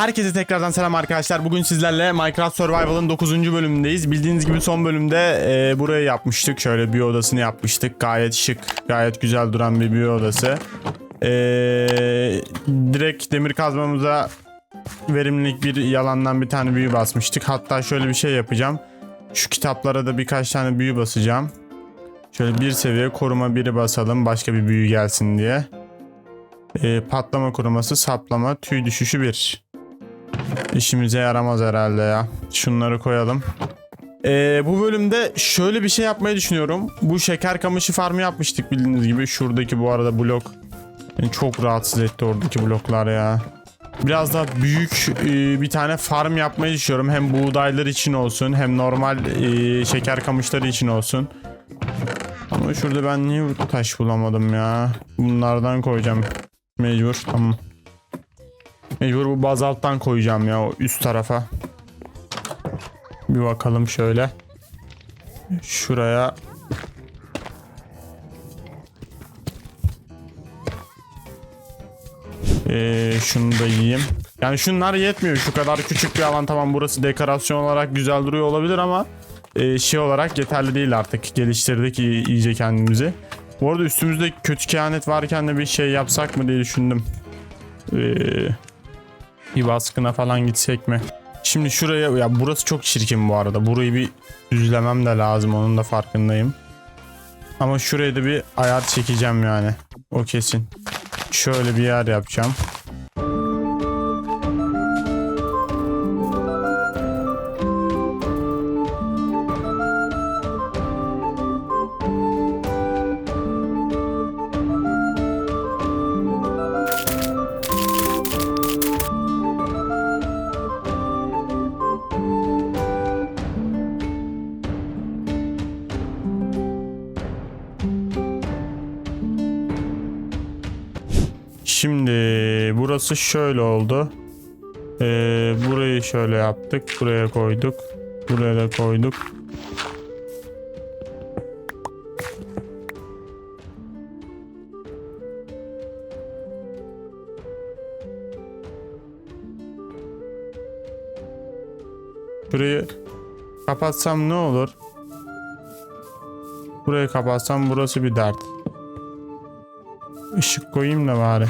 Herkese tekrardan selam arkadaşlar. Bugün sizlerle Minecraft Survival'ın 9. bölümündeyiz. Bildiğiniz gibi son bölümde e, burayı yapmıştık. Şöyle bir odasını yapmıştık. Gayet şık, gayet güzel duran bir büyü odası. E, direkt demir kazmamıza verimlilik bir yalandan bir tane büyü basmıştık. Hatta şöyle bir şey yapacağım. Şu kitaplara da birkaç tane büyü basacağım. Şöyle bir seviye koruma biri basalım. Başka bir büyü gelsin diye. E, patlama koruması, saplama, tüy düşüşü 1. İşimize yaramaz herhalde ya. Şunları koyalım. E, bu bölümde şöyle bir şey yapmayı düşünüyorum. Bu şeker kamışı farmı yapmıştık bildiğiniz gibi. Şuradaki bu arada blok beni çok rahatsız etti oradaki bloklar ya. Biraz daha büyük e, bir tane farm yapmayı düşünüyorum. Hem buğdaylar için olsun hem normal e, şeker kamışları için olsun. Ama şurada ben niye taş bulamadım ya? Bunlardan koyacağım. Mecbur tamam. Mecbur bu bazalttan koyacağım ya o üst tarafa. Bir bakalım şöyle. Şuraya. Ee, şunu da yiyeyim. Yani şunlar yetmiyor. Şu kadar küçük bir alan tamam burası dekorasyon olarak güzel duruyor olabilir ama e, şey olarak yeterli değil artık. Geliştirdik iyi- iyice kendimizi. Bu arada üstümüzde kötü kehanet varken de bir şey yapsak mı diye düşündüm. Ee, bir baskına falan gitsek mi? Şimdi şuraya ya burası çok çirkin bu arada. Burayı bir düzlemem de lazım onun da farkındayım. Ama şuraya da bir ayar çekeceğim yani. O kesin. Şöyle bir yer yapacağım. Burası şöyle oldu. Ee, burayı şöyle yaptık. Buraya koyduk. Buraya da koyduk. Burayı kapatsam ne olur? Burayı kapatsam burası bir dert. Işık koyayım da bari.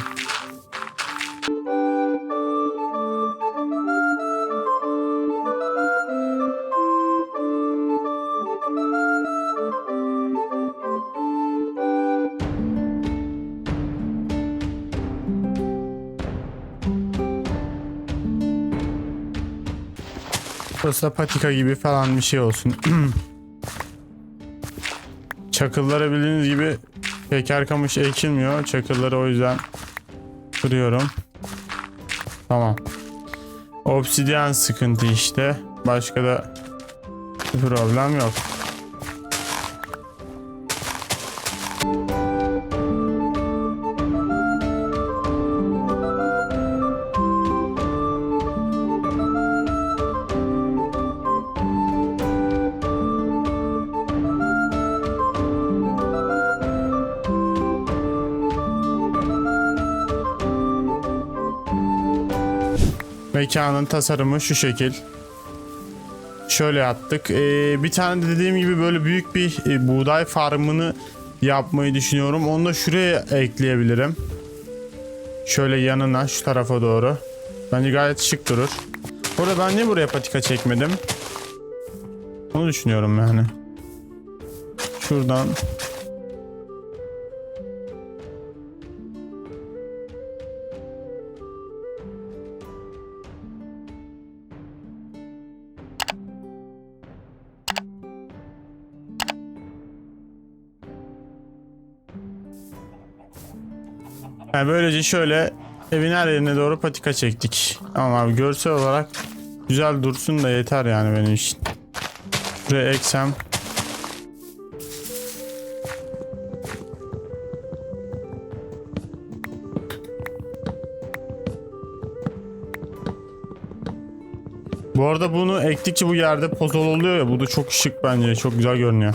Da patika gibi falan bir şey olsun. Çakıllara bildiğiniz gibi şeker kamış ekilmiyor. Çakılları o yüzden kırıyorum. Tamam. Obsidyen sıkıntı işte. Başka da problem yok. Mekanın tasarımı şu şekil. Şöyle yaptık. Ee, bir tane de dediğim gibi böyle büyük bir e, buğday farmını yapmayı düşünüyorum. Onu da şuraya ekleyebilirim. Şöyle yanına şu tarafa doğru. Bence gayet şık durur. Burada ben niye buraya patika çekmedim? Onu düşünüyorum yani. Şuradan Yani böylece şöyle evin her yerine doğru patika çektik. Ama abi görsel olarak güzel dursun da yeter yani benim için. Buraya eksem. Bu arada bunu ektikçe bu yerde pozol oluyor ya bu da çok şık bence çok güzel görünüyor.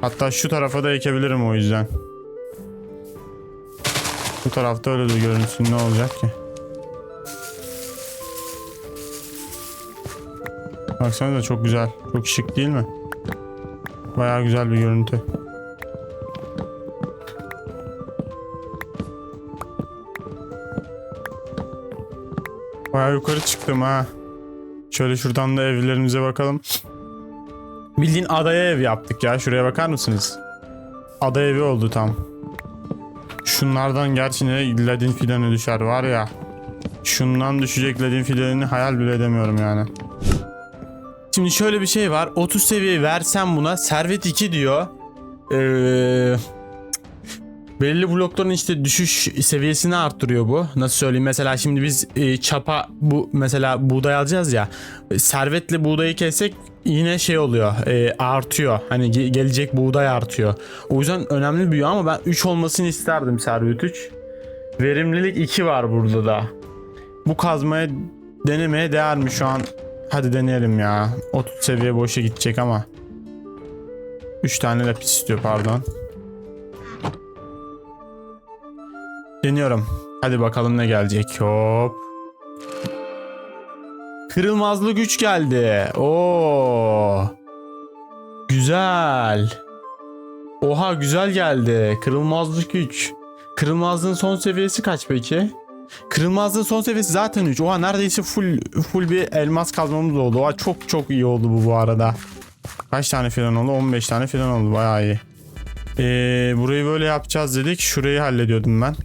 Hatta şu tarafa da ekebilirim o yüzden. Tarafta öyle de görünsün ne olacak ki? Baksanıza çok güzel. Çok şık değil mi? Bayağı güzel bir görüntü. Bayağı yukarı çıktım ha. Şöyle şuradan da evlerimize bakalım. Bildiğin adaya ev yaptık ya. Şuraya bakar mısınız? Ada evi oldu tam. Şunlardan gerçi ne ledin fidanı düşer var ya. Şundan düşecek ledin fidanını hayal bile edemiyorum yani. Şimdi şöyle bir şey var. 30 seviye versem buna servet 2 diyor. Ee, belli blokların işte düşüş seviyesini arttırıyor bu. Nasıl söyleyeyim? Mesela şimdi biz e, çapa bu mesela buğday alacağız ya. Servetle buğdayı kessek yine şey oluyor. e, artıyor. Hani ge- gelecek buğday artıyor. O yüzden önemli büyüyor ama ben 3 olmasını isterdim servet 3. Verimlilik 2 var burada da. Bu kazmaya denemeye değer mi şu an? Hadi deneyelim ya. 30 seviye boşa gidecek ama. 3 tane lapis istiyor pardon. Deniyorum. Hadi bakalım ne gelecek. Hop. Kırılmazlık güç geldi. Oo. Güzel. Oha güzel geldi. Kırılmazlık güç. Kırılmazlığın son seviyesi kaç peki? Kırılmazlığın son seviyesi zaten 3. Oha neredeyse full full bir elmas kazmamız oldu. Oha çok çok iyi oldu bu bu arada. Kaç tane filan oldu? 15 tane filan oldu. Bayağı iyi. Ee, burayı böyle yapacağız dedik. Şurayı hallediyordum ben.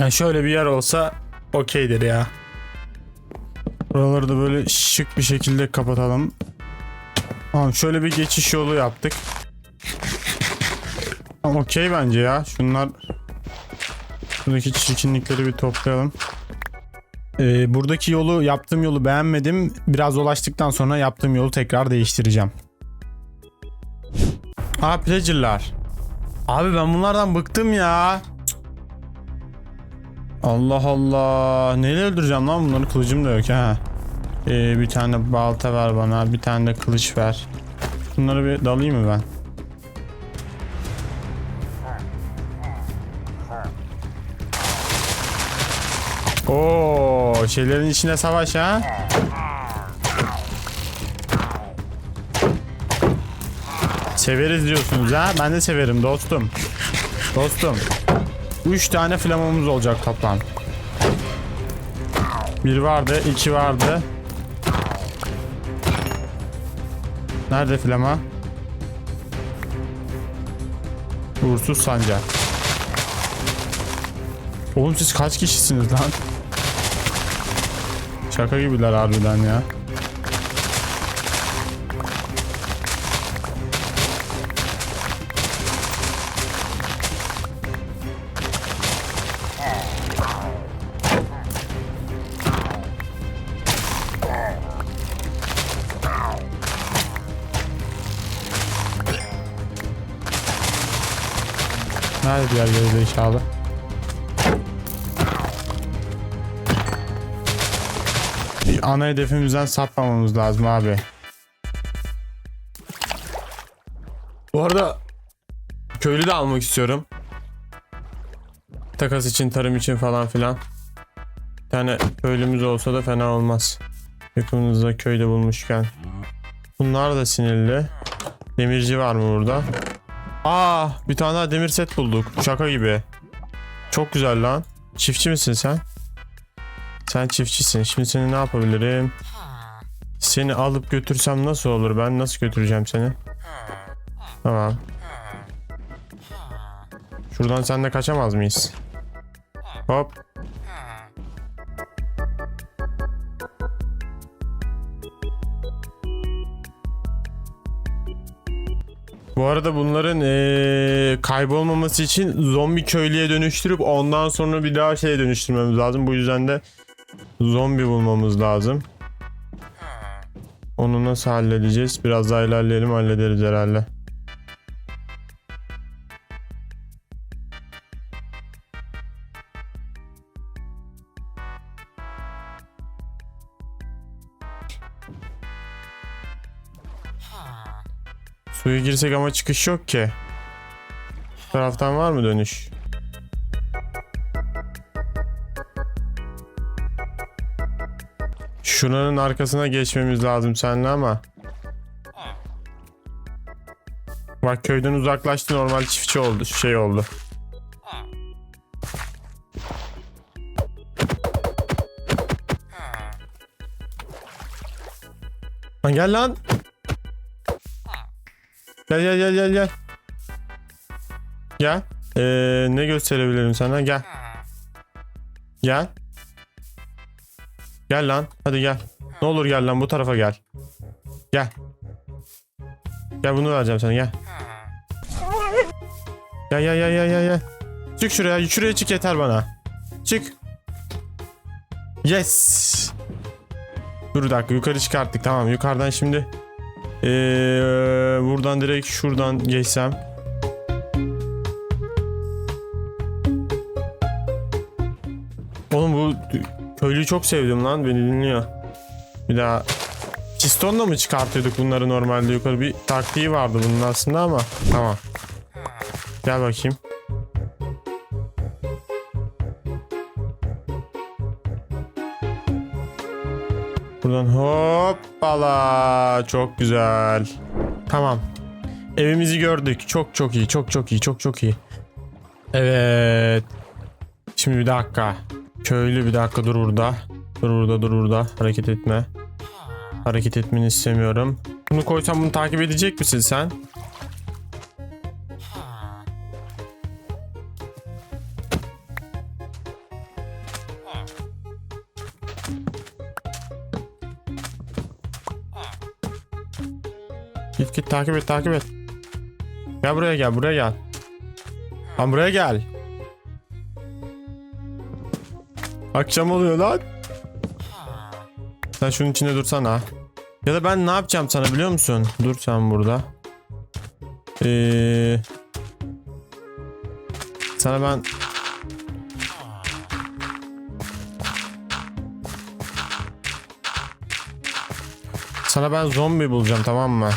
Yani şöyle bir yer olsa okeydir ya. Buraları da böyle şık bir şekilde kapatalım. Tamam şöyle bir geçiş yolu yaptık. Tamam okey bence ya. Şunlar Buradaki çirkinlikleri bir toplayalım. Ee, buradaki yolu yaptığım yolu beğenmedim. Biraz dolaştıktan sonra yaptığım yolu tekrar değiştireceğim. Aa pleasure'lar. Abi ben bunlardan bıktım ya. Allah Allah. Neyle öldüreceğim lan bunları? Kılıcım da yok ha. Ee, bir tane balta ver bana. Bir tane de kılıç ver. Bunları bir dalayım mı ben? Oo, şeylerin içine savaş ha. Severiz diyorsunuz ha. Ben de severim dostum. Dostum. 3 tane flamamız olacak toplam. Bir vardı, iki vardı. Nerede flama? Uğursuz sancak. Oğlum siz kaç kişisiniz lan? Şaka gibiler harbiden ya. Nerede diğer geri zekalı? Ana hedefimizden sapmamamız lazım abi. Bu arada köylü de almak istiyorum. Takas için, tarım için falan filan. Bir tane köylümüz olsa da fena olmaz. Yakınımızda köyde bulmuşken. Bunlar da sinirli. Demirci var mı burada? Aa, bir tane daha demir set bulduk. Şaka gibi. Çok güzel lan. Çiftçi misin sen? Sen çiftçisin. Şimdi seni ne yapabilirim? Seni alıp götürsem nasıl olur? Ben nasıl götüreceğim seni? Tamam. Şuradan sen de kaçamaz mıyız? Hop. Bu arada bunların eee, kaybolmaması için zombi köylüye dönüştürüp ondan sonra bir daha şeye dönüştürmemiz lazım. Bu yüzden de zombi bulmamız lazım. Onu nasıl halledeceğiz? Biraz daha ilerleyelim hallederiz herhalde. Suya girsek ama çıkış yok ki. Bu taraftan var mı dönüş? Şuranın arkasına geçmemiz lazım seninle ama. Bak köyden uzaklaştı normal çiftçi oldu şey oldu. Lan gel lan. Gel gel gel gel gel. Gel. Ee, ne gösterebilirim sana? Gel. Gel. Gel lan. Hadi gel. Ne olur gel lan bu tarafa gel. Gel. Gel bunu vereceğim sana gel. Gel gel gel gel gel gel. Çık şuraya. Şuraya çık yeter bana. Çık. Yes. Dur bir dakika yukarı çıkarttık tamam yukarıdan şimdi ee, buradan direkt şuradan geçsem. Oğlum bu köylüyü çok sevdim lan beni dinliyor. Bir daha Pistonla mı çıkartıyorduk bunları normalde? Yukarı bir taktiği vardı bunun aslında ama. Tamam. Gel bakayım Buradan hoppala. Çok güzel. Tamam. Evimizi gördük. Çok çok iyi. Çok çok iyi. Çok çok iyi. Evet. Şimdi bir dakika. Köylü bir dakika dur burada. Dur burada dur burada. Hareket etme. Hareket etmeni istemiyorum. Bunu koysam bunu takip edecek misin sen? Git git takip et takip et. Gel buraya gel buraya gel. Lan buraya gel. Akşam oluyor lan. Sen şunun içinde dursana. Ya da ben ne yapacağım sana biliyor musun? Dur sen burada. Ee, sana ben Sana ben zombi bulacağım tamam mı?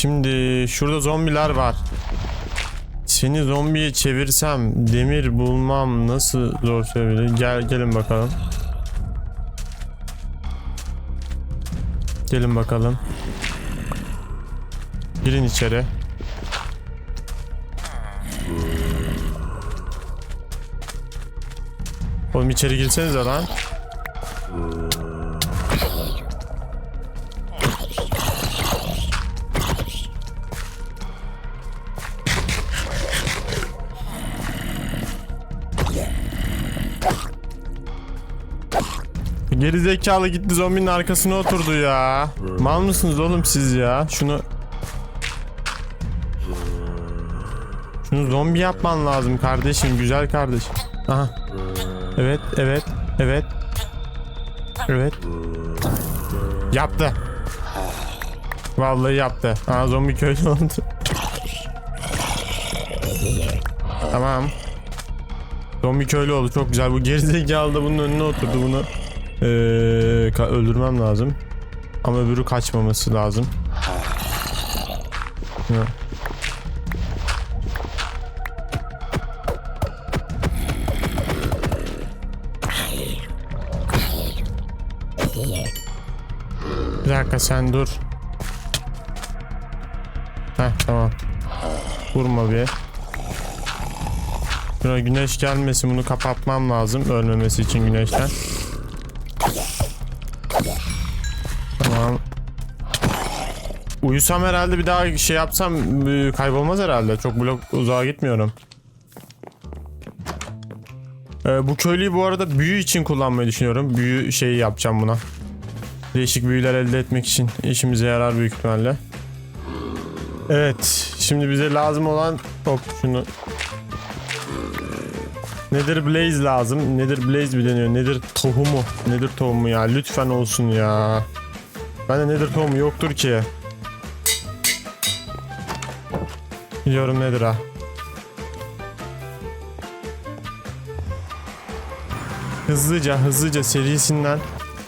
Şimdi şurada zombiler var. Seni zombiye çevirsem demir bulmam nasıl zor söyleyebilir? Gel gelin bakalım. Gelin bakalım. Girin içeri. Oğlum içeri girsenize lan. Geri zekalı gitti zombinin arkasına oturdu ya. Mal mısınız oğlum siz ya? Şunu Şunu zombi yapman lazım kardeşim, güzel kardeşim. Aha. Evet, evet, evet. Evet. Yaptı. Vallahi yaptı. Aa zombi köylü oldu. tamam. Zombi köylü oldu çok güzel. Bu gerizekalı da bunun önüne oturdu bunu. Ee, öldürmem lazım. Ama öbürü kaçmaması lazım. Ya. Bir dakika sen dur. Heh tamam. Vurma bir. Şuna güneş gelmesin bunu kapatmam lazım ölmemesi için güneşten. Tamam. Uyusam herhalde bir daha şey yapsam e, kaybolmaz herhalde. Çok blok uzağa gitmiyorum. Ee, bu köylüyü bu arada büyü için kullanmayı düşünüyorum. Büyü şeyi yapacağım buna. Değişik büyüler elde etmek için işimize yarar büyük ihtimalle. Evet. Şimdi bize lazım olan hop şunu Nedir Blaze lazım? Nedir Blaze mi deniyor? Nedir tohumu? Nedir tohumu ya? Lütfen olsun ya. Bende nedir tohumu yoktur ki. Biliyorum nedir ha. Hızlıca hızlıca serisinden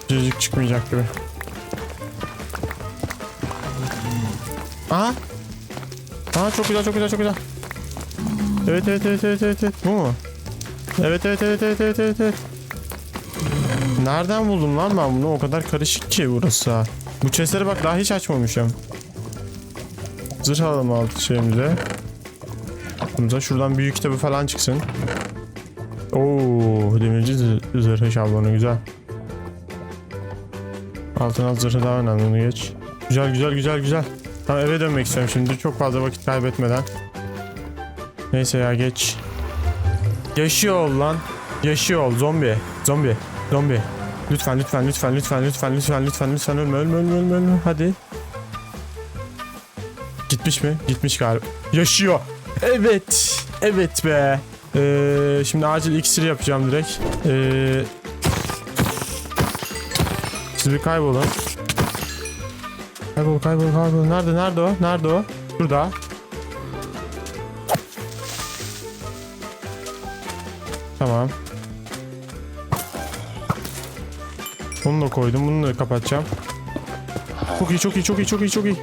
Cacık çıkmayacak gibi. Aha. Aa çok güzel çok güzel çok güzel. Evet evet evet evet evet. evet. Bu mu? Evet evet evet evet evet evet. Nereden buldum lan ben bunu? O kadar karışık ki burası. ha. Bu chestleri bak daha hiç açmamışım. Zırh alalım altı şeyimize. Mesela şuradan büyük kitabı falan çıksın. Oo, demirci zır- zırhı şablonu güzel. Altın alt zırhı daha önemli onu geç. Güzel güzel güzel güzel. Tamam eve dönmek istiyorum şimdi çok fazla vakit kaybetmeden. Neyse ya geç. Yaşıyor ol lan. Yaşıyor ol zombi. Zombi. Zombi. Lütfen lütfen lütfen lütfen lütfen lütfen lütfen lütfen ölme ölme ölme ölme ölme hadi. Gitmiş mi? Gitmiş galiba. Yaşıyor. Evet. Evet be. Ee, şimdi acil iksir yapacağım direkt. Ee, siz bir kaybolun. Kaybol kaybol kaybol. Nerede nerede o? Nerede o? Şurada. Koydum. Bunu da kapatacağım. Çok iyi çok iyi çok iyi çok iyi çok iyi.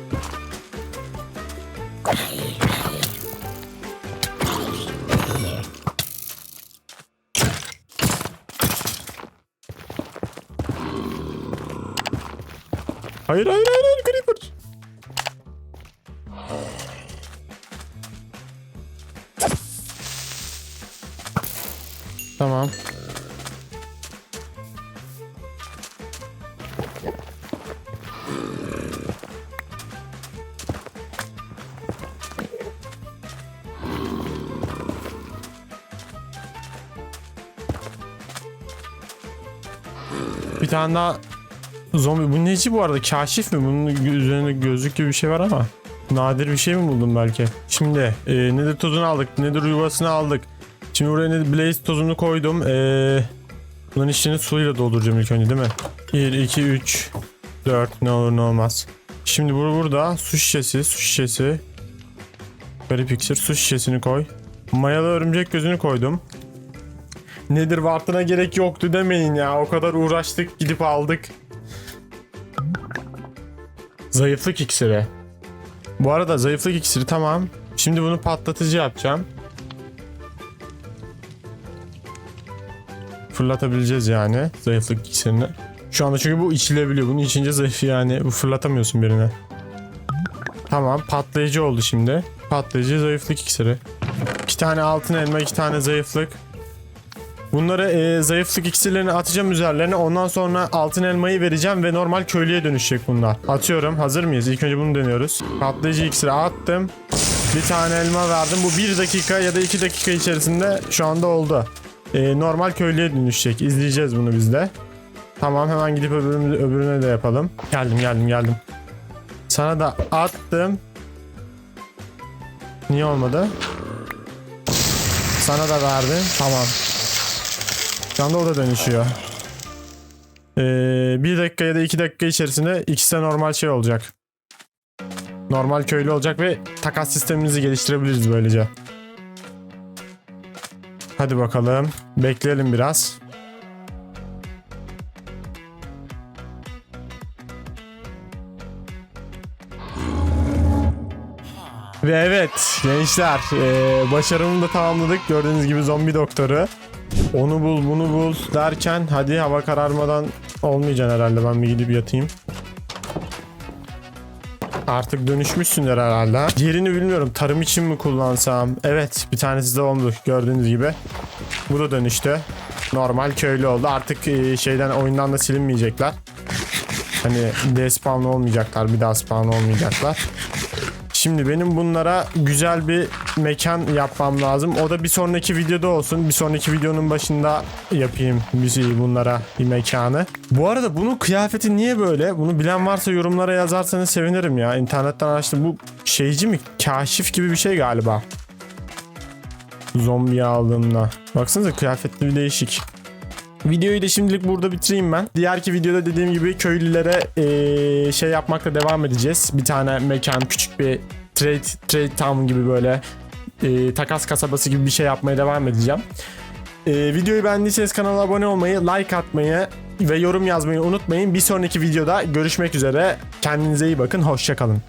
Hayır hayır hayır tane daha zombi. Bu neci bu arada? Kaşif mi? Bunun üzerinde gözlük gibi bir şey var ama. Nadir bir şey mi buldum belki? Şimdi e, nedir tozunu aldık. Nedir yuvasını aldık. Şimdi buraya nedir blaze tozunu koydum. E, bunların içini suyla dolduracağım ilk önce değil mi? 1, 2, 3, 4 ne olur ne olmaz. Şimdi bur burada su şişesi, su şişesi. Garip iksir su şişesini koy. Mayalı örümcek gözünü koydum. Nedir vartına gerek yoktu demeyin ya. O kadar uğraştık gidip aldık. Zayıflık iksiri. Bu arada zayıflık iksiri tamam. Şimdi bunu patlatıcı yapacağım. Fırlatabileceğiz yani zayıflık iksirini. Şu anda çünkü bu içilebiliyor. Bunu içince zayıf yani. Bu fırlatamıyorsun birine. Tamam patlayıcı oldu şimdi. Patlayıcı zayıflık iksiri. İki tane altın elma, iki tane zayıflık. Bunları e, zayıflık iksirlerini atacağım üzerlerine. Ondan sonra altın elmayı vereceğim ve normal köylüye dönüşecek bunlar. Atıyorum. Hazır mıyız? İlk önce bunu deniyoruz. Patlayıcı iksiri attım. Bir tane elma verdim. Bu bir dakika ya da iki dakika içerisinde şu anda oldu. E, normal köylüye dönüşecek. İzleyeceğiz bunu biz de. Tamam hemen gidip öbürünü, öbürüne de yapalım. Geldim geldim geldim. Sana da attım. Niye olmadı? Sana da verdim. Tamam. Şu o da dönüşüyor. Ee, bir dakika ya da iki dakika içerisinde ikisi de normal şey olacak. Normal köylü olacak ve takas sistemimizi geliştirebiliriz böylece. Hadi bakalım. Bekleyelim biraz. Ve evet gençler ee, başarımını da tamamladık. Gördüğünüz gibi zombi doktoru. Onu bul bunu bul derken hadi hava kararmadan olmayacaksın herhalde ben bir gidip yatayım. Artık dönüşmüşsündür herhalde. Yerini bilmiyorum tarım için mi kullansam. Evet bir tanesi de oldu gördüğünüz gibi. Bu da dönüştü. Normal köylü oldu. Artık e, şeyden oyundan da silinmeyecekler. Hani despawn olmayacaklar bir daha spawn olmayacaklar. Şimdi benim bunlara güzel bir mekan yapmam lazım. O da bir sonraki videoda olsun. Bir sonraki videonun başında yapayım müziği bunlara bir mekanı. Bu arada bunun kıyafeti niye böyle? Bunu bilen varsa yorumlara yazarsanız sevinirim ya. İnternetten araştırdım. Bu şeyci mi? Kaşif gibi bir şey galiba. Zombi aldığımda. Baksanıza kıyafetli bir değişik. Videoyu da şimdilik burada bitireyim ben. Diğerki videoda dediğim gibi köylülere eee, şey yapmakla devam edeceğiz. Bir tane mekan, küçük bir trade, trade town gibi böyle eee, takas kasabası gibi bir şey yapmaya devam edeceğim. Eee, videoyu beğendiyseniz kanala abone olmayı, like atmayı, ve yorum yazmayı unutmayın. Bir sonraki videoda görüşmek üzere. Kendinize iyi bakın. Hoşçakalın.